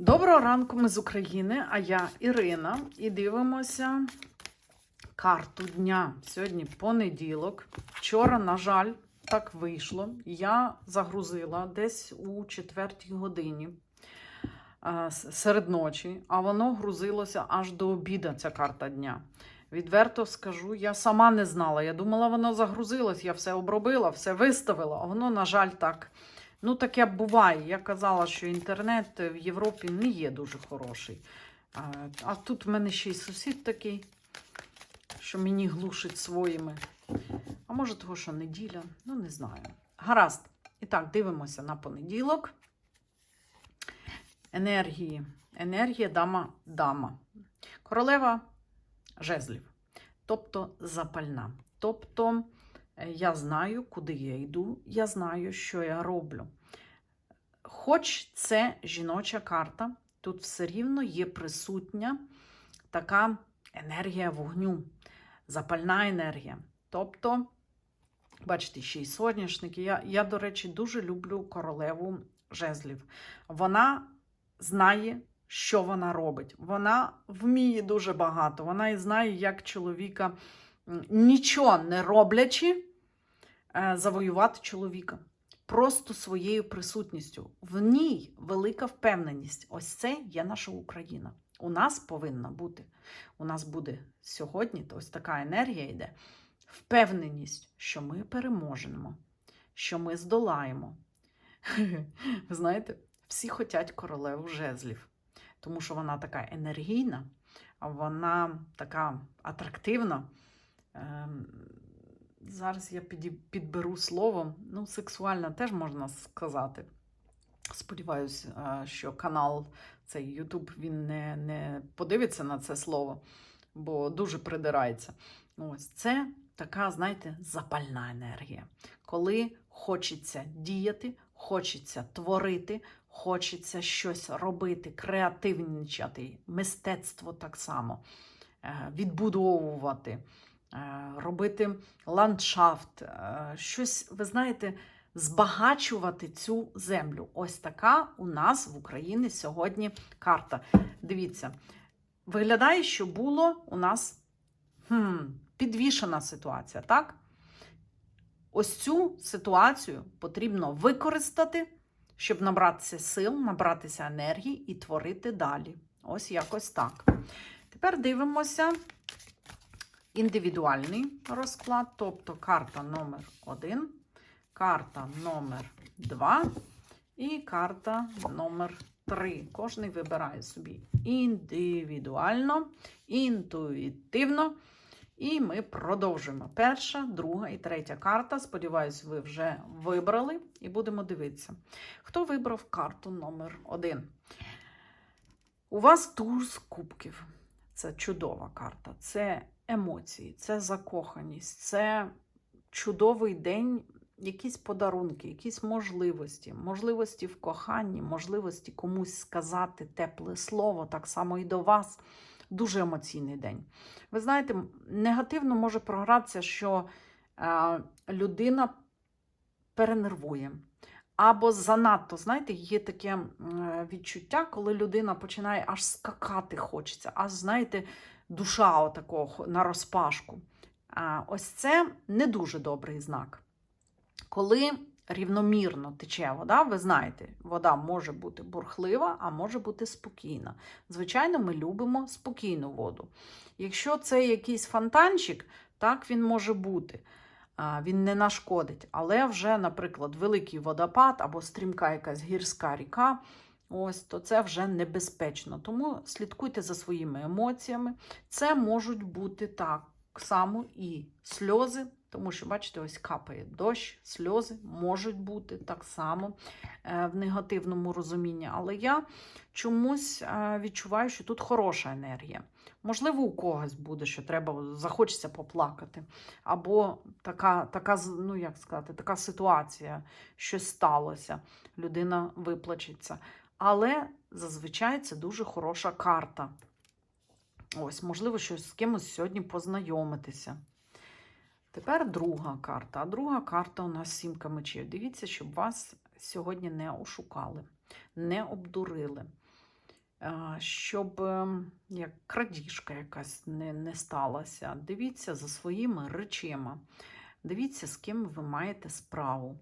Доброго ранку, ми з України, а я Ірина, і дивимося карту дня. Сьогодні понеділок. Вчора, на жаль, так вийшло. Я загрузила десь у четвертій годині е, серед ночі, а воно грузилося аж до обіда, ця карта дня. Відверто скажу, я сама не знала. Я думала, воно загрузилось, я все обробила, все виставила, а воно, на жаль, так. Ну, таке буває. Я казала, що інтернет в Європі не є дуже хороший. А, тут в мене ще й сусід такий, що мені глушить своїми. А може, того, що неділя, ну не знаю. Гаразд. І так, дивимося на понеділок. Енергії. Енергія дама дама. Королева жезлів. Тобто запальна. Тобто я знаю, куди я йду, я знаю, що я роблю. Хоч це жіноча карта, тут все рівно є присутня така енергія вогню, запальна енергія. Тобто, бачите, ще й соняшники. Я, я, до речі, дуже люблю королеву жезлів. Вона знає, що вона робить. Вона вміє дуже багато. Вона і знає, як чоловіка, нічого не роблячи, е, завоювати чоловіка. Просто своєю присутністю. В ній велика впевненість. Ось це є наша Україна. У нас повинна бути. У нас буде сьогодні то ось така енергія йде. Впевненість, що ми переможемо, що ми здолаємо. Ви знаєте, всі хочуть королеву жезлів, тому що вона така енергійна, вона така атрактивна. Зараз я підберу слово. Ну, сексуальна теж можна сказати. Сподіваюсь, е, що канал цей YouTube він не, не подивиться на це слово, бо дуже придирається. Ось це така, знаєте, запальна енергія. Коли хочеться діяти, хочеться творити, хочеться щось робити, креативничати, мистецтво так само, е, відбудовувати робити ландшафт, е, щось, ви знаєте, збагачувати цю землю. Ось така у нас в Україні сьогодні карта. Дивіться, виглядає, що було у нас хм, підвішена ситуація, так? Ось цю ситуацію потрібно використати, щоб набратися сил, набратися енергії і творити далі. Ось якось так. Тепер дивимося індивідуальний розклад, тобто карта номер 1, карта номер 2 і карта номер 3. Кожний вибирає собі індивідуально, інтуїтивно. І ми продовжуємо. Перша, друга і третя карта. Сподіваюсь, ви вже вибрали і будемо дивитися. Хто вибрав карту номер 1? У вас туз кубків. Це чудова карта. Це емоції, це закоханість, це чудовий день, якісь подарунки, якісь можливості, можливості в коханні, можливості комусь сказати тепле слово, так само і до вас. Дуже емоційний день. Ви знаєте, негативно може програтися, що е, людина перенервує. Або занадто, знаєте, є таке відчуття, коли людина починає аж скакати хочеться, аж, знаєте, душа отакого на розпашку. Ось це не дуже добрий знак. Коли рівномірно тече вода, ви знаєте, вода може бути бурхлива, а може бути спокійна. Звичайно, ми любимо спокійну воду. Якщо це якийсь фонтанчик, так він може бути. Він не нашкодить, але вже, наприклад, великий водопад або стрімка якась гірська ріка, ось то це вже небезпечно. Тому слідкуйте за своїми емоціями. Це можуть бути так само і сльози, тому що, бачите, ось капає дощ, сльози можуть бути так само е, в негативному розумінні. Але я чомусь е, відчуваю, що тут хороша енергія. Можливо, у когось буде, що треба захочеться поплакати. Або така, така, ну як сказати, така ситуація, щось сталося, людина виплачеться. Але зазвичай це дуже хороша карта. Ось, можливо, щось з кимось сьогодні познайомитися. Тепер друга карта. А друга карта у нас сімка мечів. Дивіться, щоб вас сьогодні не ошукали, не обдурили. щоб ем, як крадіжка якась не, не сталася. Дивіться за своїми речима. Дивіться, з ким ви маєте справу.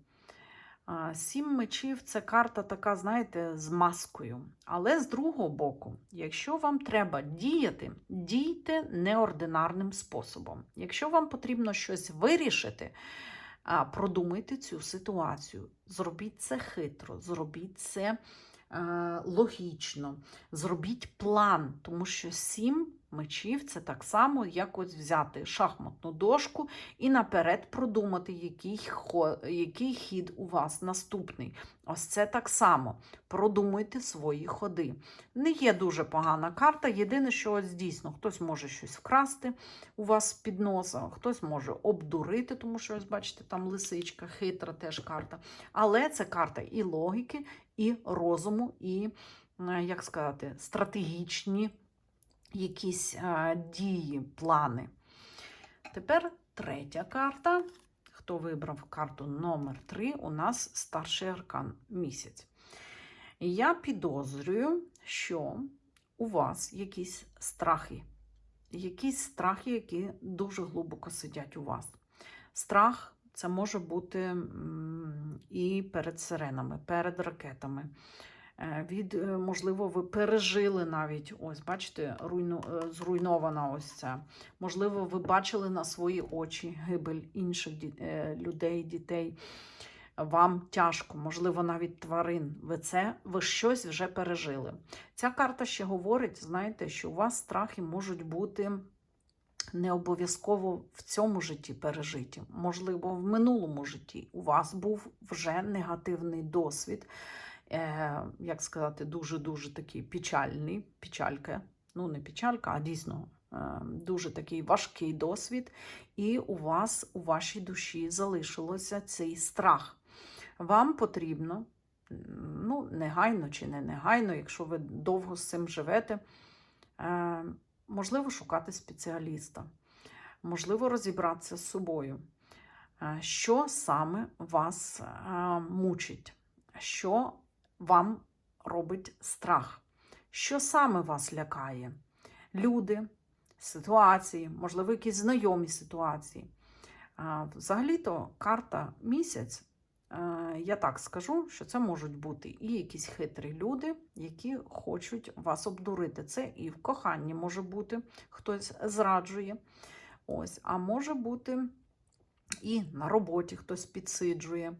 Сім мечів це карта така, знаєте, з маскою. Але з другого боку, якщо вам треба діяти, дійте неординарним способом. Якщо вам потрібно щось вирішити, продумайте цю ситуацію. Зробіть це хитро, зробіть це е, логічно, зробіть план, тому що сім мечів це так само, як ось взяти шахматну дошку і наперед продумати, який, який хід у вас наступний. Ось це так само. Продумуйте свої ходи. Не є дуже погана карта. Єдине, що ось дійсно хтось може щось вкрасти у вас під носа, хтось може обдурити, тому що ось бачите, там лисичка, хитра теж карта. Але це карта і логіки, і розуму, і, е, як сказати, стратегічні якісь е, дії, плани. Тепер третя карта. Хто вибрав карту номер 3, у нас старший аркан місяць. Я підозрюю, що у вас якісь страхи. Якісь страхи, які дуже глибоко сидять у вас. Страх це може бути і перед сиренами, перед ракетами. Е, Від, е, можливо, ви пережили навіть, ось, бачите, руйну, е, зруйнована ось ця. Можливо, ви бачили на свої очі гибель інших людей, дітей. Вам тяжко, можливо, навіть тварин. Ви це, ви щось вже пережили. Ця карта ще говорить, знаєте, що у вас страхи можуть бути не обов'язково в цьому житті пережиті. Можливо, в минулому житті у вас був вже негативний досвід, е, як сказати, дуже-дуже такий печальний, печалька, ну не печалька, а дійсно е, дуже такий важкий досвід, і у вас у вашій душі залишилося цей страх. Вам потрібно, ну, негайно чи не негайно, якщо ви довго з цим живете, е, можливо, шукати спеціаліста, можливо, розібратися з собою. Е, Що саме вас е, мучить? Що вам робить страх? Що саме вас лякає? Люди, ситуації, можливо, якісь знайомі ситуації. Взагалі-то карта місяць, е, я так скажу, що це можуть бути і якісь хитрі люди, які хочуть вас обдурити. Це і в коханні може бути, хтось зраджує. Ось, а може бути і на роботі хтось підсиджує.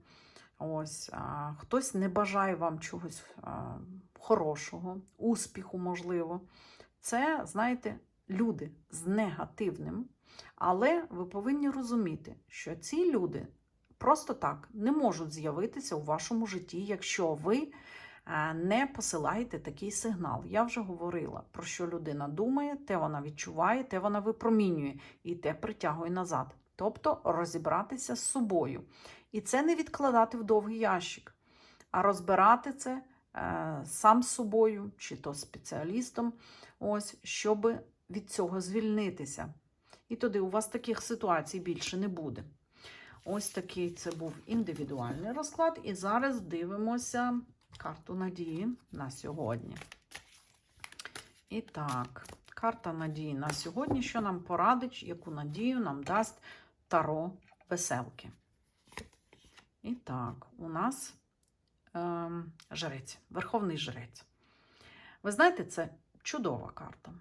Ось, а, хтось не бажає вам чогось а, хорошого, успіху, можливо. Це, знаєте, люди з негативним. Але ви повинні розуміти, що ці люди просто так не можуть з'явитися у вашому житті, якщо ви е, не посилаєте такий сигнал. Я вже говорила, про що людина думає, те вона відчуває, те вона випромінює і те притягує назад. Тобто розібратися з собою. І це не відкладати в довгий ящик, а розбирати це е, сам з собою чи то спеціалістом, ось, щоб від цього звільнитися. І тоді у вас таких ситуацій більше не буде. Ось такий це був індивідуальний розклад. І зараз дивимося карту надії на сьогодні. І так, карта надії на сьогодні, що нам порадить, яку надію нам дасть Таро веселки. І так, у нас ем, жрець, верховний жрець. Ви знаєте, це чудова карта.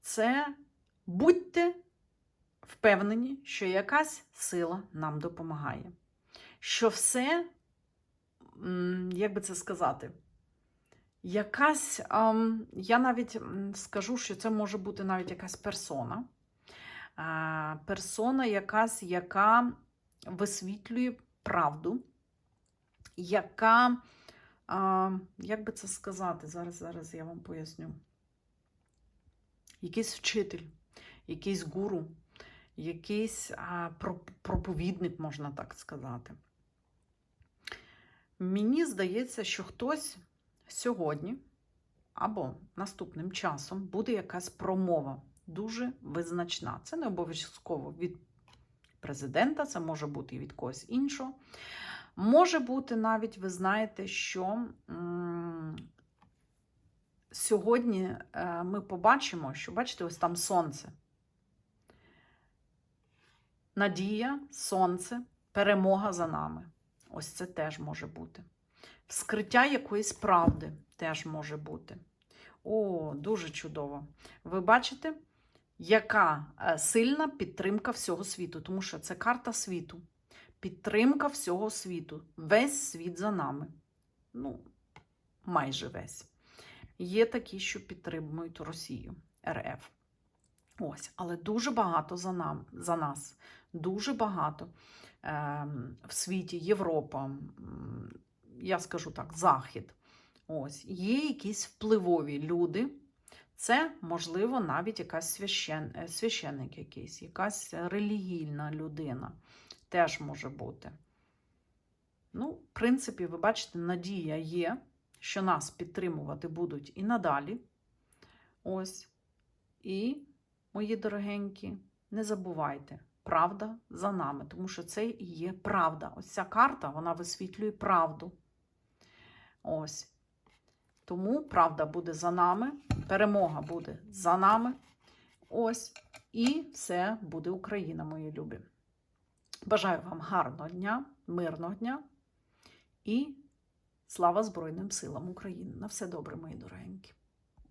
Це будьте впевнені, що якась сила нам допомагає. Що все, як би це сказати, якась, ем, я навіть скажу, що це може бути навіть якась персона. Е, Персона якась, яка висвітлює правду, яка, а, як би це сказати, зараз, зараз я вам поясню. Якийсь вчитель, якийсь гуру, якийсь а, проповідник, можна так сказати. Мені здається, що хтось сьогодні або наступним часом буде якась промова дуже визначна. Це не обов'язково від президента, це може бути і від когось іншого. Може бути навіть, ви знаєте, що сьогодні е, ми побачимо, що бачите, ось там сонце. Надія, сонце, перемога за нами. Ось це теж може бути. Вскриття якоїсь правди теж може бути. О, дуже чудово. Ви бачите, яка е, сильна підтримка всього світу, тому що це карта світу. Підтримка всього світу. Весь світ за нами. Ну, майже весь. Є такі, що підтримують Росію, РФ. Ось, але дуже багато за, нам, за нас. Дуже багато ем, в світі, Європа, я скажу так, Захід. Ось, є якісь впливові люди. Це, можливо, навіть якась священ... е, священник якийсь, якась релігійна людина теж може бути. Ну, в принципі, ви бачите, надія є, що нас підтримувати будуть і надалі. Ось. І, мої дорогенькі, не забувайте, правда за нами, тому що це і є правда. Ось ця карта, вона висвітлює правду. Ось. Тому правда буде за нами, перемога буде за нами. Ось. І все буде Україна, мої любі. Бажаю вам гарного дня, мирного дня і слава Збройним силам України. На все добре, мої дорогенькі.